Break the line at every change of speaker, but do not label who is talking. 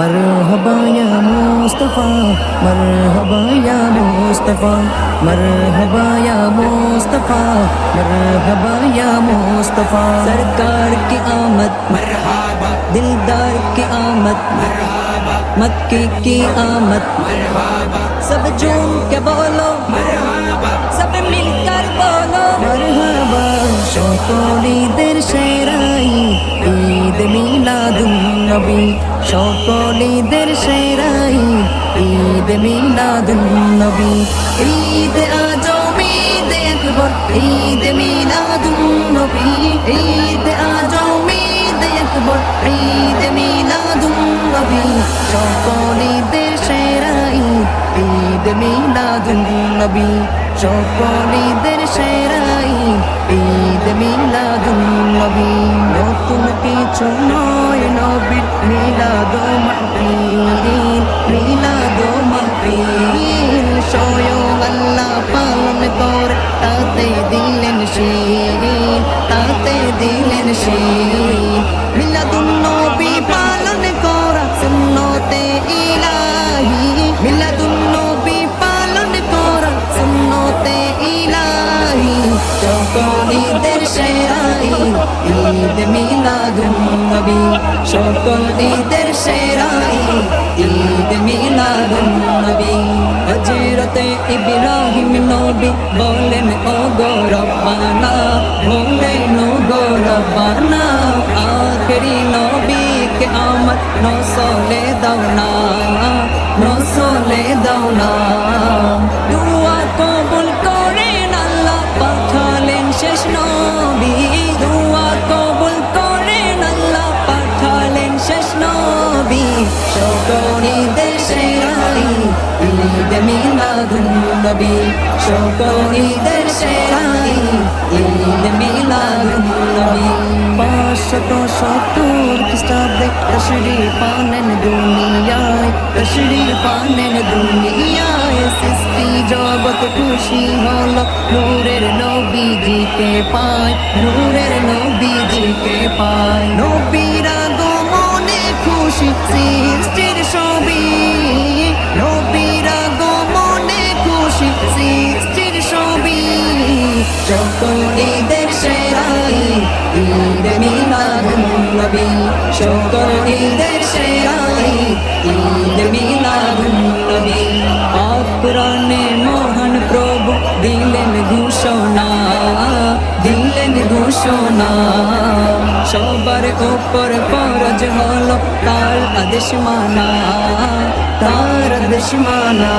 مرحبا یا مصطفیٰ مرحبا یا مصطفیٰ مرحبا یا مصطفیٰ مرحبا یا مصطفیٰ سرکار کی آمد،
مرحبا.
دلدار کی آمد،
مرحبا.
مکی کی آمد،
مرحبا.
سب جون کے بولو،
مرحبا.
سب مل کر بولو، مرحبا. شوکولی در شیرائی، عید میلاد النبی. সকলীদের সেরাই, ঈদ মিলাদুন নবী। ঈদ আজম ঈদ আকবর, ঈদ মিলাদুন নবী। ঈদ আজম ঈদ ঈদ মিলাদুন নবী। সকলীদের সেরাই, ঈদ মিলাদুন নবী। সকলীদের সেরাই, ঈদ মিলাদুন নবী। নতুন কিছু নয়। go my way, lean, lean. সেরাই Eid মিলাদুন নবী সকল ঈদের সেরাই ঈদ মিলাদুন নবী হজরতে ইব্রাহিম নবী বলেন ও গো রব্বানা বলেন ও গো রব্বানা আখরি নবী কে আমার নসলে দাও না নসলে দাও না ঈদ মিলাদুন নবী সকলি দেশে আই ঈদ মিলাদুন নবী পাঁচশত সত্তর খ্রিস্টাব্দে তশরি পানেন দুনিয়ায় তশরি পানেন দুনিয়ায় সৃষ্টি জগৎ খুশি হল নূরের নবীজিকে পায় নূরের নবীজিকে সকলীদের সেরাই ঈদ মিলাদুন নবী। সকল ঈদের সেরাই ঈদ মিলাদুন নবী। অপরাণে মহান প্রভু দিলেন ঘোষণা দিলেন ঘোষণা। সবার উপর ফরজ হলো তার আদেশ মানা, তার আদেশ মানা।